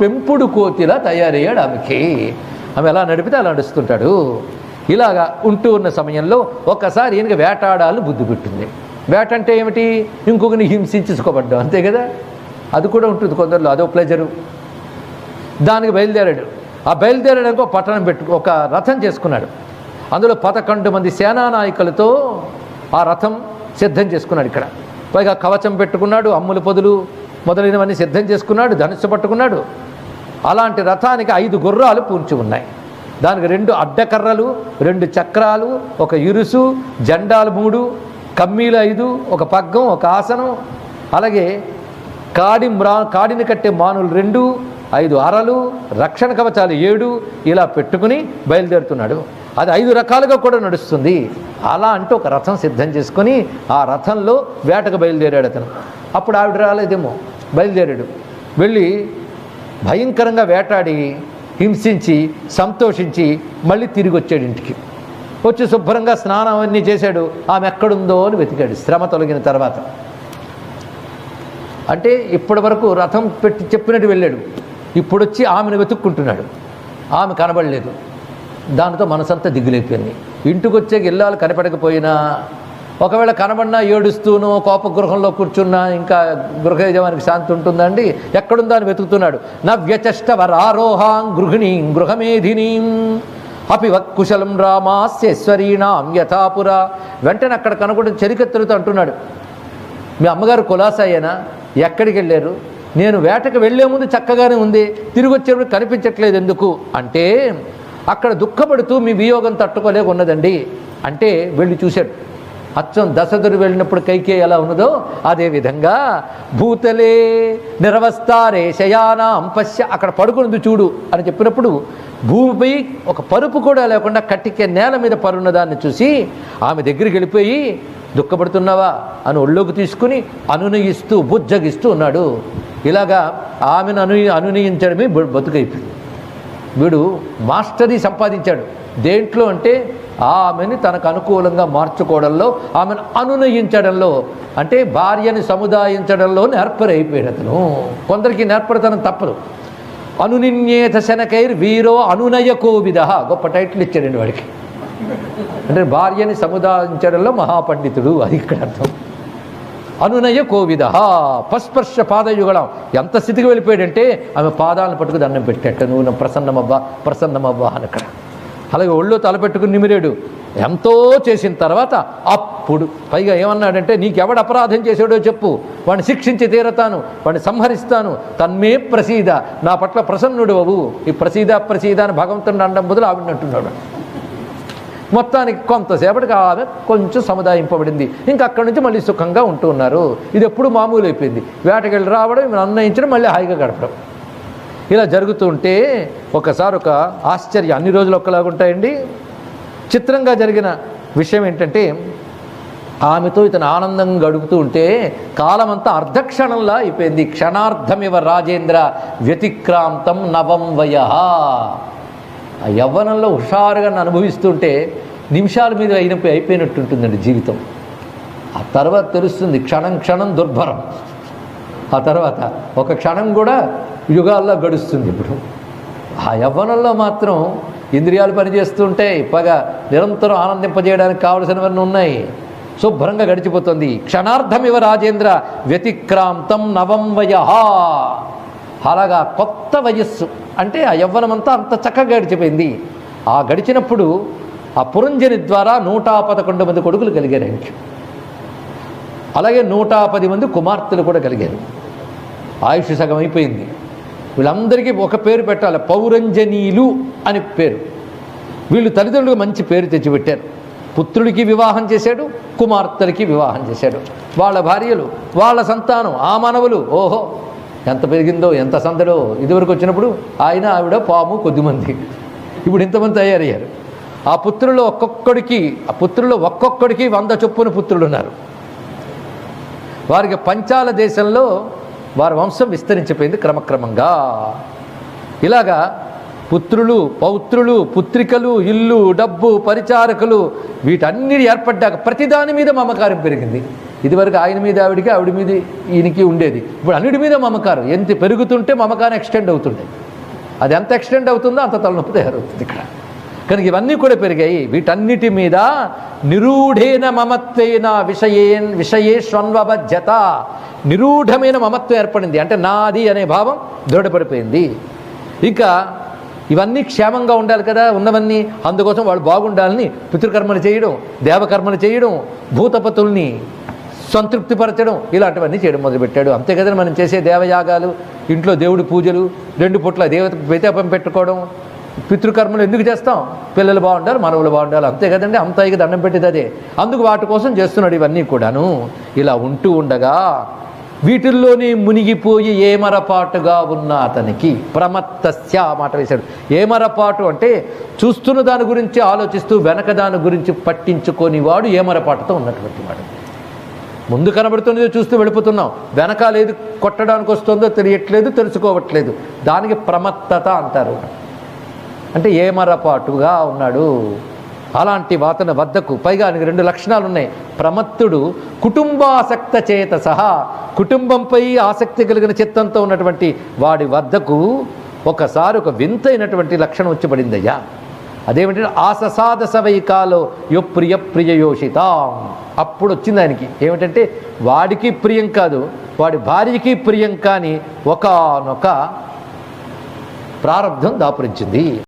పెంపుడు కోతిలా తయారయ్యాడు ఆమెకి. ఆమె ఎలా నడిపితే అలా నడుస్తుంటాడు. ఇలాగా ఉంటూ ఉన్న సమయంలో ఒక్కసారి ఈయనకి వేటాడాలని బుద్ధి పెట్టింది. వేట అంటే ఏమిటి? ఇంకొకరిని హింసించుకోబడ్డం అంతే కదా? అది కూడా ఉంటుంది కొందరిలో. అదో ప్లెజరు దానికి బయలుదేరాడు. ఆ బయలుదేరడానికి ఒక పట్టణం పెట్టు ఒక రథం చేసుకున్నాడు. అందులో పదకొండు మంది సేనా నాయకులతో ఆ రథం సిద్ధం చేసుకున్నాడు ఇక్కడ. పైగా కవచం పెట్టుకున్నాడు అమ్ముల పొదులు. మొదలైనవన్నీ సిద్ధం చేసుకున్నాడు ధనుస్సు పట్టుకున్నాడు. అలాంటి రథానికి ఐదు గుర్రాలు పూర్చి ఉన్నాయి. దానికి రెండు అడ్డకర్రలు రెండు చక్రాలు ఒక ఇరుసు జెండాలు మూడు కమ్మీలు ఐదు ఒక పగ్గం ఒక ఆసనం అలాగే కాడి మ్రా కాడిని కట్టే మానులు రెండు ఐదు అరలు రక్షణ కవచాలు ఏడు ఇలా పెట్టుకుని బయలుదేరుతున్నాడు. అది ఐదు రకాలుగా కూడా నడుస్తుంది. అలా అంటూ ఒక రథం సిద్ధం చేసుకొని ఆ రథంలో వేటకు బయలుదేరాడు అతను. అప్పుడు ఆవిడ రాలేదేమో? బయలుదేరాడు. వెళ్ళి భయంకరంగా వేటాడి హింసించి సంతోషించి మళ్ళీ తిరిగి వచ్చాడు ఇంటికి. వచ్చి శుభ్రంగా స్నానం అన్నీ చేశాడు. ఆమె ఎక్కడుందో అని వెతికాడు. శ్రమ తొలగిన తర్వాత. అంటే ఇప్పటి వరకు రథం పెట్టి చెప్పినట్టు వెళ్ళాడు. ఇప్పుడు వచ్చి ఆమెను వెతుక్కుంటున్నాడు. ఆమె కనబడలేదు. దానితో మనసంతా దిగులైపోయింది. ఇంటికి వచ్చే ఇల్లాలు కనపడకపోయినా ఒకవేళ కనబడినా ఏడుస్తూనో కోపగృహంలో కూర్చున్నా ఇంకా గృహ యజమానికి శాంతి ఉంటుందండి? ఎక్కడుందా అని వెతుకుతున్నాడు. నవ్యచష్ట వరారోహాం గృహిణీం గృహమేధినీం అపి వక్కుశలం రామాస్యేశ్వరీణాం యథాపుర. వెంటనే అక్కడ కనుగొని చెరికెత్తులతో అంటున్నాడు. మీ అమ్మగారు కులాసాయేనా ఎక్కడికి వెళ్ళారు? నేను వేటకు వెళ్ళే ముందు చక్కగానే ఉంది. తిరిగి వచ్చేప్పుడు కనిపించట్లేదు ఎందుకు? అంటే అక్కడ దుఃఖపడుతూ మీ వియోగం తట్టుకోలేక ఉన్నదండి అంటే వెళ్ళి చూశాడు. అచ్చం దశదురు వెళ్ళినప్పుడు కైకే ఎలా ఉన్నదో అదేవిధంగా భూతలే నిరవస్తారే శయానాం పశ్య అక్కడ పడుకున్నది చూడు అని చెప్పినప్పుడు భూమిపై ఒక పరుపు కూడా లేకుండా కట్టికే నేల మీద పరున్నదాన్ని చూసి ఆమె దగ్గరికి వెళ్ళిపోయి దుఃఖపడుతున్నావా? అని ఒళ్ళోకి తీసుకుని అనునయిస్తూ బుజ్జగిస్తూ ఉన్నాడు. ఇలాగా ఆమెను అను అనునయించడమే బతుకైపోయింది. వీడు మాస్టరీ సంపాదించాడు. దేంట్లో అంటే ఆమెని తనకు అనుకూలంగా మార్చుకోవడంలో ఆమెను అనునయించడంలో అంటే భార్యని సముదాయించడంలో నేర్పరైపోయాడు అతను. కొందరికి నేర్పడతనం తప్పదు. అనునిన్యేత శనకైర్ వీరో అనునయ కోవిద గొప్ప టైటిల్ ఇచ్చాడండి వాడికి. అంటే భార్యని సముదాయించడంలో మహాపండితుడు అది ఇక్కడ అర్థం. అనునయ కోవిద పస్పర్శ పాదయుగళం. ఎంత స్థితికి వెళ్ళిపోయాడంటే ఆమె పాదాలను పట్టుకు దండం పెట్టేట నువ్వు నా ప్రసన్నమవ్వా ప్రసన్నమవ్వా అని అక్కడ. అలాగే ఒళ్ళు తలపెట్టుకుని నిమిరేడు. ఎంతో చేసిన తర్వాత అప్పుడు పైగా ఏమన్నాడంటే నీకెవడు అపరాధం చేశాడో చెప్పు. వాడిని శిక్షించి తీరతాను. వాడిని సంహరిస్తాను. తన్మే ప్రసీద. నా పట్ల ప్రసన్నుడు అవు. ఈ ప్రసీద ప్రసీద అని భగవంతుని అండం బదులు ఆవిడనంటున్నాడు మొత్తానికి కొంతసేపటికి ఆమె కొంచెం సముదాయింపబడింది. ఇంకా అక్కడి నుంచి మళ్ళీ సుఖంగా ఉంటూ ఉన్నారు. ఇది ఎప్పుడు మామూలు అయిపోయింది వేటకెళ్ళి రావడం ఈమెను అన్నయించడం మళ్ళీ హాయిగా గడపడం. ఇలా జరుగుతుంటే ఒకసారి ఒక ఆశ్చర్యం. అన్ని రోజులు ఒక్కలాగా ఉంటాయండి. చిత్రంగా జరిగిన విషయం ఏంటంటే ఆమెతో ఇతను ఆనందంగా గడుపుతూ ఉంటే కాలమంతా అర్ధక్షణంలా అయిపోయింది. క్షణార్థమివ రాజేంద్ర వ్యతిక్రాంతం నవం వయ. ఆ యవ్వనంలో హుషారుగా అనుభవిస్తుంటే నిమిషాల మీద అయినప్పుడు అయిపోయినట్టుంటుందండి జీవితం. ఆ తర్వాత తెలుస్తుంది క్షణం క్షణం దుర్భరం. ఆ తర్వాత ఒక క్షణం కూడా యుగాల్లో గడుస్తుంది ఇప్పుడు. ఆ యవ్వనంలో మాత్రం ఇంద్రియాలు పనిచేస్తుంటే పగ నిరంతరం ఆనందింపజేయడానికి కావలసినవన్నీ ఉన్నాయి. శుభ్రంగా గడిచిపోతుంది. క్షణార్థమివ రాజేంద్ర వ్యతిక్రాంతం నవం వయ. అలాగా కొత్త వయస్సు అంటే ఆ యవ్వనమంతా అంత చక్కగా గడిచిపోయింది. ఆ గడిచినప్పుడు ఆ పురంజని ద్వారా నూట పదకొండు మంది కొడుకులు కలిగారు ఆయనకి అలాగే నూట పది మంది కుమార్తెలు కూడా కలిగారు. ఆయుష్ సగం అయిపోయింది. వీళ్ళందరికీ ఒక పేరు పెట్టాలి పౌరంజనీయులు అని పేరు. వీళ్ళు తల్లిదండ్రులకు మంచి పేరు తెచ్చిపెట్టారు. పుత్రుడికి వివాహం చేశాడు కుమార్తెలకి వివాహం చేశాడు. వాళ్ళ భార్యలు వాళ్ళ సంతానం ఆ మానవులు ఓహో ఎంత పెరిగిందో ఎంత సందడో ఇదివరకు వచ్చినప్పుడు ఆయన ఆవిడ పాము కొద్దిమంది. ఇప్పుడు ఇంతమంది తయారయ్యారు. ఆ పుత్రుల్లో ఒక్కొక్కడికి ఆ పుత్రుల్లో ఒక్కొక్కడికి వంద చొప్పున పుత్రులు ఉన్నారు వారికి పంచాల దేశంలో వారి వంశం విస్తరించిపోయింది క్రమక్రమంగా. ఇలాగా పుత్రులు పౌత్రులు పుత్రికలు ఇల్లు డబ్బు పరిచారకులు వీటన్ని ఏర్పడ్డాక ప్రతిదాని మీద మమకారం పెరిగింది. ఇదివరకు ఆయన మీద ఆవిడికి ఆవిడ మీద ఈయనకి ఉండేది. ఇప్పుడు అన్నిటి మీద మమకారం. ఎంత పెరుగుతుంటే మమకారం ఎక్స్టెండ్ అవుతుండే. అది ఎంత ఎక్స్టెండ్ అవుతుందో అంత తలనొప్పి తయారవుతుంది ఇక్కడ. కనుక ఇవన్నీ కూడా పెరిగాయి. వీటన్నిటి మీద నిరూఢేన మమత్వేన విషయేన్ విషయేష్వన్వబద్ధత నిరూఢమైన మమత్వం ఏర్పడింది. అంటే నాది అనే భావం దృఢపడిపోయింది. ఇంకా ఇవన్నీ క్షేమంగా ఉండాలి కదా ఉన్నవన్నీ. అందుకోసం వాళ్ళు బాగుండాలని పితృకర్మలు చేయడం దేవకర్మలు చేయడం భూతపతుల్ని సంతృప్తిపరచడం ఇలాంటివన్నీ చేయడం మొదలుపెట్టాడు. అంతే కదండి మనం చేసే దేవయాగాలు ఇంట్లో దేవుడి పూజలు రెండు పుట్ల దేవత వ్యతాపం పెట్టుకోవడం పితృకర్మలు ఎందుకు చేస్తాం? పిల్లలు బాగుండాలి మనవులు బాగుండాలి అంతే కదండి. అంతాయికి దండం పెట్టేది అదే. అందుకు వాటి కోసం చేస్తున్నాడు ఇవన్నీ కూడాను. ఇలా ఉంటూ ఉండగా వీటిల్లోనే మునిగిపోయి ఏమరపాటుగా ఉన్న అతనికి ప్రమత్తస్య మాట వేశాడు. ఏమరపాటు అంటే చూస్తున్న దాని గురించి ఆలోచిస్తూ వెనక దాని గురించి పట్టించుకొని వాడు ఏమరపాటుతో ఉన్నటువంటి వాడు. ముందు కనబడుతున్నదో చూస్తూ వెళ్ళిపోతున్నాం. వెనకాల ఏది కొట్టడానికి వస్తుందో తెలియట్లేదు తెలుసుకోవట్లేదు. దానికి ప్రమత్తత అంటారు. అంటే ఏమరపాటుగా ఉన్నాడు. అలాంటి వాతన వద్దకు. పైగా రెండు లక్షణాలు ఉన్నాయి ప్రమత్తుడు కుటుంబాసక్త చేత సహా కుటుంబంపై ఆసక్తి కలిగిన చిత్తంతో ఉన్నటువంటి వాడి వద్దకు ఒకసారి ఒక వింతైనటువంటి లక్షణం వచ్చిపడిందయ్యా అదేమిటంటే ఆససాద సవైకాలో యో ప్రియ ప్రియయోషిత. అప్పుడు వచ్చింది ఆయనకి. ఏమిటంటే వాడికి ప్రియం కాదు వాడి భార్యకి ప్రియం కాని ఒకనొక ప్రారంధం దాపురించింది.